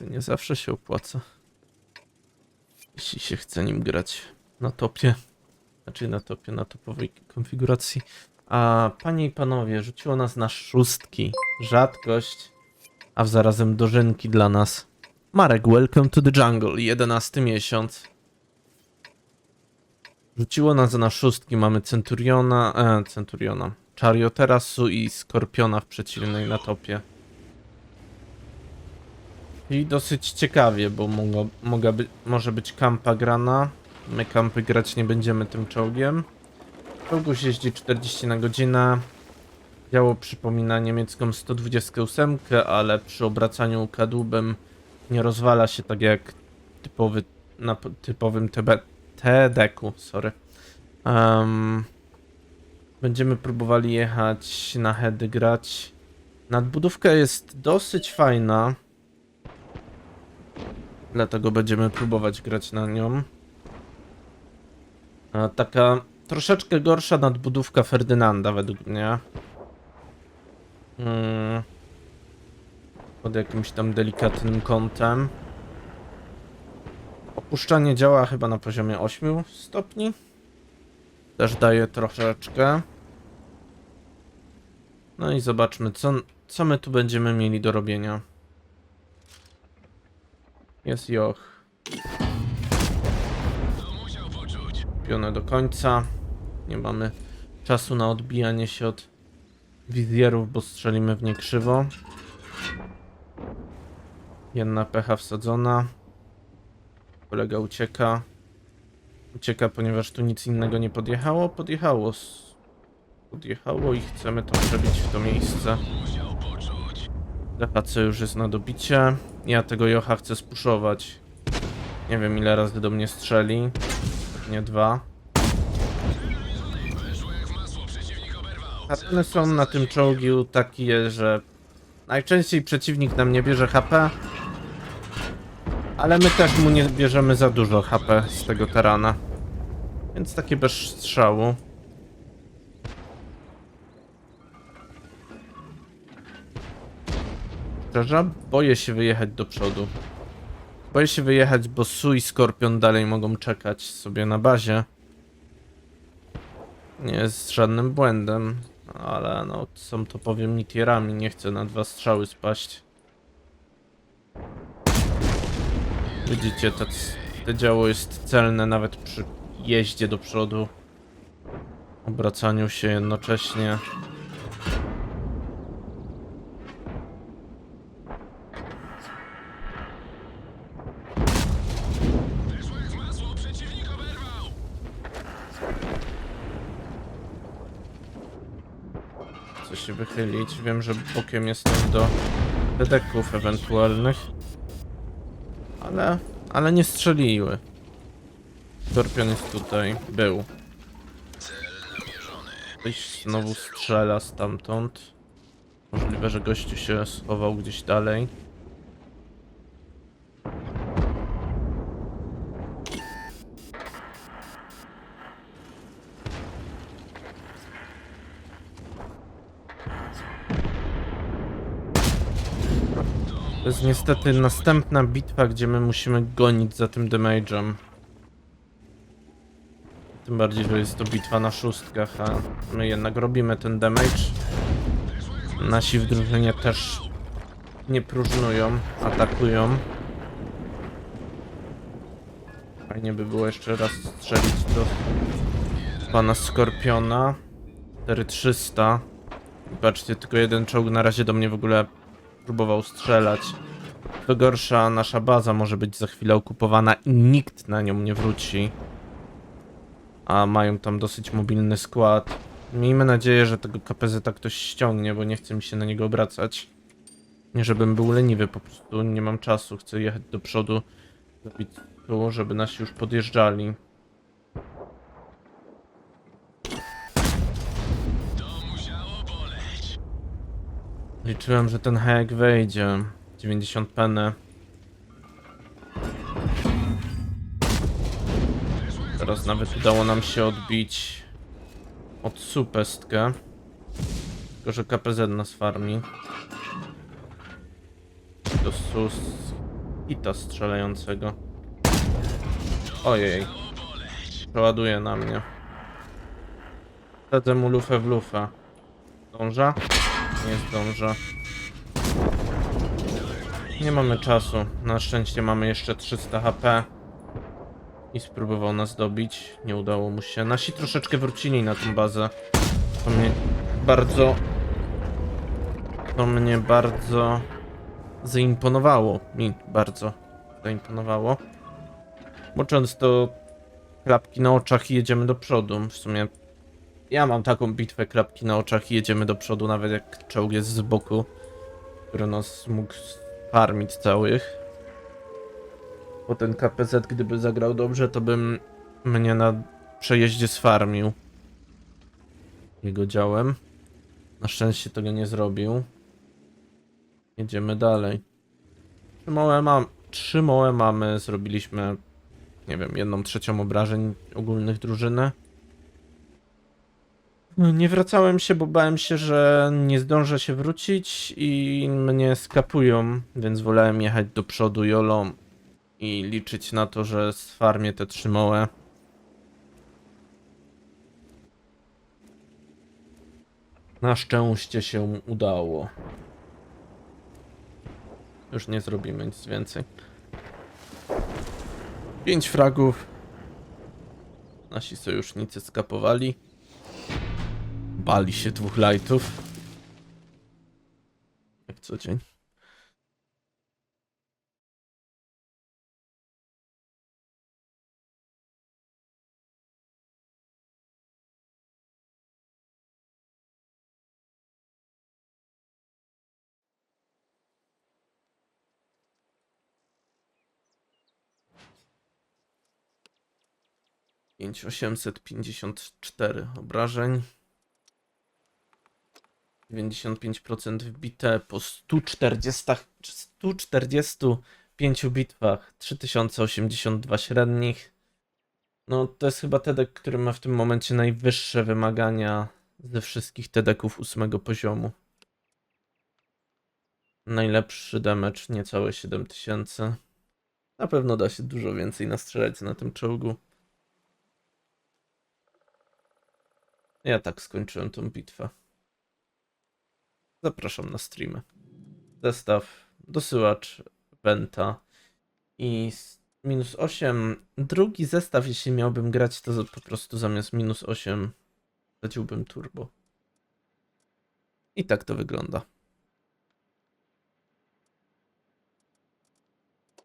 co nie zawsze się opłaca. Jeśli się chce nim grać na topie. Znaczy na topie, na topowej konfiguracji. A panie i panowie, rzuciło nas na szóstki. Rzadkość, a zarazem dożynki dla nas. Marek, welcome to the jungle. 11 miesiąc. Rzuciło nas na szóstki. Mamy Centuriona, e, Centuriona. Charioterasu i Skorpiona w przeciwnej na topie. I dosyć ciekawie, bo mogła, mogła by, może być kampa grana. My kampy grać nie będziemy tym czołgiem. Czołguś jeździ 40 na godzinę. Działo przypomina niemiecką 128, ale przy obracaniu kadłubem nie rozwala się tak jak typowy, na typowym TB, TD-ku, sorry. Em, będziemy próbowali jechać na heady grać. Nadbudówka jest dosyć fajna. Dlatego będziemy próbować grać na nią. A taka troszeczkę gorsza nadbudówka Ferdynanda według mnie. Mm. Pod jakimś tam delikatnym kątem. Opuszczanie działa chyba na poziomie 8 stopni. Też daje troszeczkę. No i zobaczmy, co, co my tu będziemy mieli do robienia. Jest Joch. Kupione do końca. Nie mamy czasu na odbijanie się od wizjerów, bo strzelimy w nie krzywo. Jedna pecha wsadzona. Kolega ucieka. Ucieka, ponieważ tu nic innego nie podjechało. Podjechało. Podjechało i chcemy to przebić w to miejsce. DHC już jest na dobicie. Ja tego Jocha chcę spuszować. Nie wiem ile razy do mnie strzeli. Nie dwa. Hateny są na tym czołgu takie, że najczęściej przeciwnik nam nie bierze HP, ale my też mu nie bierzemy za dużo HP z tego terana. Więc takie bez strzału. Szczerze, boję się wyjechać do przodu. Boję się wyjechać, bo Su i Skorpion dalej mogą czekać sobie na bazie. Nie jest żadnym błędem, ale no są to powiem nitierami, nie chcę na dwa strzały spaść. Widzicie, to, to działo jest celne nawet przy jeździe do przodu. Obracaniu się jednocześnie. Się wychylić. Wiem, że bokiem jestem do dedeków ewentualnych. Ale, ale nie strzeliły. Skorpion jest tutaj. Był. Ktoś znowu strzela stamtąd. Możliwe, że gościu się schował gdzieś dalej. To jest niestety następna bitwa, gdzie my musimy gonić za tym damage'em. Tym bardziej, że jest to bitwa na szóstkach, a my jednak robimy ten damage. Nasi w też nie próżnują, atakują. Fajnie by było jeszcze raz strzelić do pana Skorpiona. 4300. Patrzcie, tylko jeden czołg na razie do mnie w ogóle próbował strzelać. To gorsza, nasza baza może być za chwilę okupowana i nikt na nią nie wróci. A mają tam dosyć mobilny skład. Miejmy nadzieję, że tego KPZ ktoś ściągnie, bo nie chce mi się na niego obracać. Nie żebym był leniwy, po prostu nie mam czasu. Chcę jechać do przodu, żeby nasi już podjeżdżali. Liczyłem, że ten hajek wejdzie. 90 penę. Teraz nawet udało nam się odbić od supestkę. Tylko, że KPZ nas farmi. To sus hita strzelającego. Ojej. Przeładuje na mnie. Wtedy mu lufę w lufę. Zdąża? Nie zdąża. Nie mamy czasu. Na szczęście mamy jeszcze 300 HP. I spróbował nas dobić. Nie udało mu się. Nasi troszeczkę wrócili na tą bazę. To mnie bardzo... To mnie bardzo... Zaimponowało. Mi bardzo zaimponowało. Bo często klapki na oczach i jedziemy do przodu. W sumie ja mam taką bitwę klapki na oczach i jedziemy do przodu, nawet jak czołg jest z boku, który nas mógł farmić całych. Bo ten KPZ, gdyby zagrał dobrze, to bym mnie na przejeździe sfarmił. Jego działem. Na szczęście tego nie zrobił. Jedziemy dalej. Trzy małe, mam, trzy mamy, zrobiliśmy, nie wiem, jedną trzecią obrażeń ogólnych drużyny. Nie wracałem się, bo bałem się, że nie zdążę się wrócić i mnie skapują, więc wolałem jechać do przodu jolo i liczyć na to, że sfarmię te trzy małe. Na szczęście się udało. Już nie zrobimy nic więcej. Pięć fragów. Nasi sojusznicy skapowali. Bali się dwóch lightów. Jak co dzień. Pięć osiemset pięćdziesiąt cztery obrażeń. 95% wbite po 140, 145 bitwach, 3082 średnich. No to jest chyba TEDek, który ma w tym momencie najwyższe wymagania ze wszystkich TEDeków ósmego poziomu. Najlepszy damage niecałe 7000. Na pewno da się dużo więcej nastrzelać na tym czołgu. Ja tak skończyłem tą bitwę. Zapraszam na streamy. Zestaw, dosyłacz, Venta i minus 8. Drugi zestaw, jeśli miałbym grać, to po prostu zamiast minus 8 wsadziłbym turbo. I tak to wygląda.